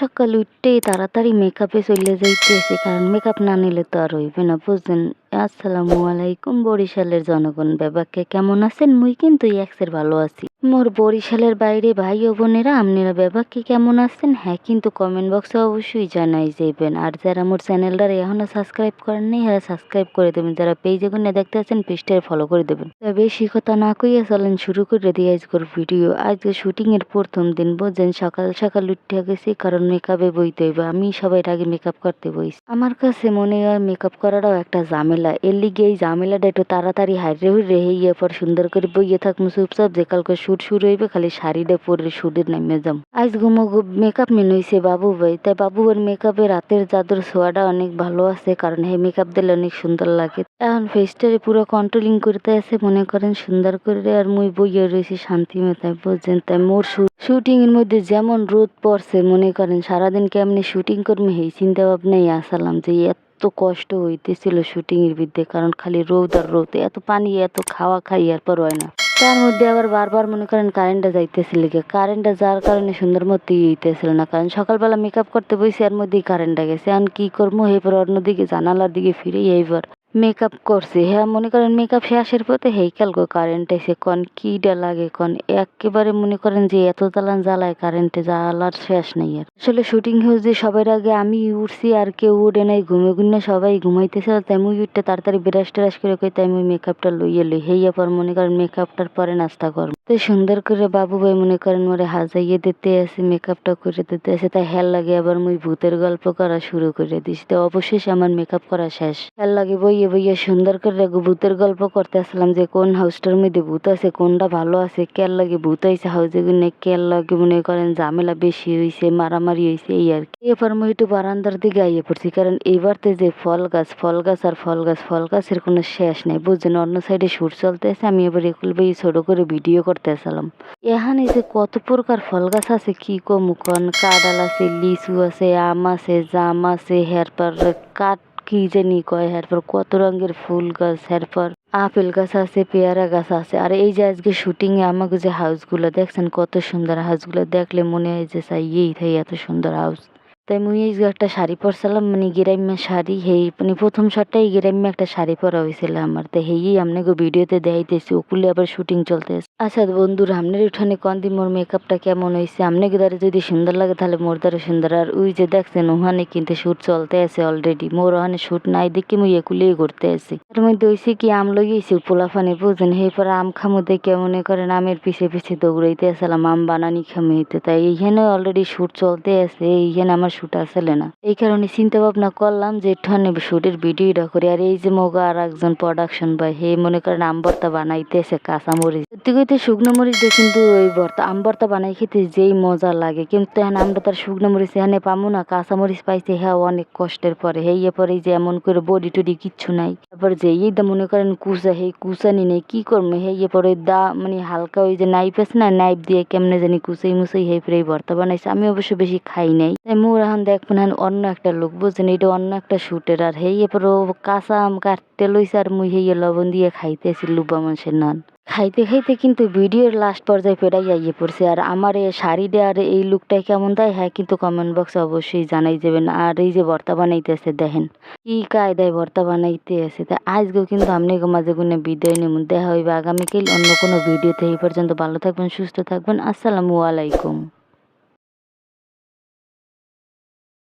সকাল উঠতেই তাড়াতাড়ি মেকআপে চলে যাইতেছে, কারণ মেকআপ না নিলে তো আর হইবে না, বুঝছেন? আসসালামু আলাইকুম বরিশালের জনগণ ব্যাপারকে কেমন আছেন? মুই কিন্তু এক্সের ভালো আছি। মোর বরিশালের বাইরে ভাই ও বোনেরা আপনারা ব্যাপারকে কেমন আছেন? হ্যাঁ কিন্তু কমেন্ট বক্সে অবশ্যই জানাই যাইবেন। আর যারা মোর চ্যানেলটারে এখনও সাবস্ক্রাইব করেন নাই হ্যাঁ সাবস্ক্রাইব করে দেবেন। যারা পেজে গুনে দেখতে আছেন পেজটারে ফলো করে দেবেন। বেশি কথা না কইয়া চলেন শুরু করে দিই আজকের ভিডিও আজকে শুটিং এর প্রথম দিন, বুঝছেন? সকাল সকাল উঠে গেছি, কারণ মেকআপে বইতে হইবে। আমি সবাই আগে মেকআপ করতে বইছি। আমার কাছে মনে হয় মেকআপ করাটাও একটা ঝামেলা। এর লিগে এই ঝামেলাটা একটু তাড়াতাড়ি হাইরে হুইরে হইয়া পর সুন্দর করে বইয়ে থাকব চুপচাপ, যে কালকে শুট শুরু হইবে, খালি শাড়িটা পরে শুটের নামে যাম। আজ ঘুমো মেকআপ মেন হইছে বাবু ভাই, তাই বাবু ভাইয়ের মেকআপে রাতের জাদুর ছোঁয়াটা অনেক ভালো আছে, কারণ হে মেকআপ দিলে অনেক সুন্দর লাগে। এখন ফেসটারে পুরো কন্ট্রোলিং করতে আছে, মনে করেন সুন্দর করে, আর মুই বইয়ে রয়েছি শান্তি মেতায় বুঝছেন? তাই মোর শুটিং এর মধ্যে যেমন রোদ পড়ছে, মনে করেন সারাদিন কেমনি শুটিং করব এই চিন্তা ভাবনাই আসালাম যে এত কষ্ট হইতেছিল শুটিংয়ের বিদ্যে কারণ খালি রোদ আর রোদ, এত পানি, এত খাওয়া খাই আর পর হয় না। তার মধ্যে আবার বারবার মনে করেন কারেন্টটা যাইতেছিল গে কারেন্টটা যাওয়ার কারণে সুন্দর মতো হইতেছিল না, কারণ সকালবেলা মেকআপ করতে বসে এর মধ্যেই কারেন্টটা গেছে। আর কি করব? এরপর অন্যদিকে জানালার দিকে ফিরে এইবার মেকআপ করছে। হ্যাঁ মনে করেন মেকআপ শেষের পথে হেইকাল গো কারেন্ট এসে কন কিটা লাগে, কন? একেবারে মনে করেন যে এত জ্বালান জ্বালায় কারেন্টে জ্বালার শেষ নেই আর। আসলে শুটিং হয়েছে সবার আগে আমি উঠছি আর কেউ উঠে নাই, ঘুমে ঘুমে সবাই ঘুমাইতেছে তাই মুই উঠতে তাড়াতাড়ি ব্রাশ ট্রাশ করে কই তাই মুই মেকআপটা লইয়ে লই। হেইয়া পর মনে করেন মেকআপটার পরে নাস্তা করব। তাই সুন্দর করে বাবু ভাই মনে করেন মোরে হাজাইয়ে দিতে আসে মেকআপটা করে দিতে আসে তাই হেল লাগে আবার মুই ভূতের গল্প করা শুরু করে দিছি। তো অবশেষে আমার মেকআপ করা শেষ। হেল লাগে বইয়ে বইয়ে সুন্দর করে ভূতের গল্প করতে আসলাম যে কোন হাউসটার মধ্যে ভূত আছে, কোনটা ভালো আছে কের লাগে ভূত হয়েছে হাউসে গুনে কের লাগে মনে করেন ঝামেলা বেশি হয়েছে মারামারি হয়েছে এই আর কি। এরপর মই একটু বারান্দার দিকে আইয়ে পড়ছি, কারণ এইবারতে যে ফল গাছ ফল গাছ আর ফল গাছ, ফল গাছের কোনো শেষ নেই, বুঝছেন? অন্য সাইডে সুর চলতে আছে আমি এবার এগুলো বই ছোট করে ভিডিও করতে আসলাম এখানে যে কত প্রকার ফল গাছ আছে, কি কমুকন কাঁডাল আছে, লিচু আছে, আম আছে, জাম আছে, হেরপর, কাঠ কি জানি কয় এরপর কত রঙের ফুল গাছ এরপর আপেল গাছ আছে, পেয়ারা গাছ আছে। আর এই যে আজকে শুটিং এ আমাকে যে হাউসগুলো দেখছেন, কত সুন্দর হাউসগুলো দেখলে মনে হয় যে চাই, এই এত সুন্দর হাউস তাই মুই এই একটা শাড়ি পরছিলাম মানে গ্রাম্য শাড়ি হেই মানে প্রথম শটটাই গ্রাম্য একটা শাড়ি পরা হয়েছিল আমার। তো হেই আপনাকে ভিডিওতে দেখাইতেছি, ওকুলে আবার শুটিং চলতেছে। আচ্ছা বন্ধুরা আপনার উঠানে কন দি মোর মেকআপটা কেমন হয়েছে আপনাকে দ্বারা যদি সুন্দর লাগে তাহলে মোর দ্বারা সুন্দর। আর ওই যে দেখছেন ওখানে কিন্তু শ্যুট চলতে আছে অলরেডি মোর ওখানে শ্যুট নাই দেখি মুই একুলেই করতে আছি এর মধ্যে হয়েছে কি, আম লইয়েছি পোলাফানে বুঝছেন সেই পরে আম খামো দেখে মনে করেন আমের পিছে পিছে দৌড়াইতে আসলাম, আম বানানি খামে তাই এইখানে অলরেডি শ্যুট চলতে আছে এইখানে আমার শুট আসলে না। এই কারণে চিন্তা ভাবনা করলাম যে ঠানে শুটের ভিডিওটা করি। আর এই যে মোগা আর একজন প্রোডাকশন ভাই হে মনে করেন আম ভর্তা বানাইতেছে, কাঁচা মরিচ। সত্যি কইতে শুকনো মরিচ দিয়ে কিন্তু ওই ভর্তা, আম ভর্তা বানাই খেতে যেই মজা লাগে। কিন্তু এখন আমরা তার শুকনো মরিচ এখানে পামু না, কাঁচা মরিচ পাইছে হ্যাঁ অনেক কষ্টের পরে। হেয়ে পরে যে এমন করে বডি টডি কিচ্ছু নাই। তারপর যে এই দা মনে করেন কুচা, হেই কুচানি নেই, কি করব হেয়ে পরে দা মানে হালকা ওই যে নাইফ আছে না নাইফ দিয়ে কেমনে জানি কুচাই মুচাই হেই পরে ভর্তা বানাইছে। আমি অবশ্য বেশি খাই নাই। মোর এখন দেখবেন অন্য একটা লোক, বুঝছেন? এটা অন্য একটা শুটের। আর হেই এরপর কাঁচা আম কাটতে লইছে আর মুই হেয়ে লবণ দিয়ে খাইতেছি লুবা মানুষের নান। খাইতে খাইতে কিন্তু ভিডিওর লাস্ট পর্যায়ে পেরাই আইয়ে পড়ছে। আর আমার এই শাড়িটা আর এই লুকটাই কেমন দেয়? হ্যাঁ কিন্তু কমেন্ট বক্সে অবশ্যই জানাই যাবেন আর এই যে ভর্তা বানাইতেছে, দেখেন কি কায়দায় ভর্তা বানাইতে আছে তা আজকেও কিন্তু আপনি মাঝে গুনে বিদায় নেব দেখা হইবে আগামীকাল অন্য কোনো ভিডিওতে। এই পর্যন্ত ভালো থাকবেন, সুস্থ থাকবেন। আসসালামু আলাইকুম।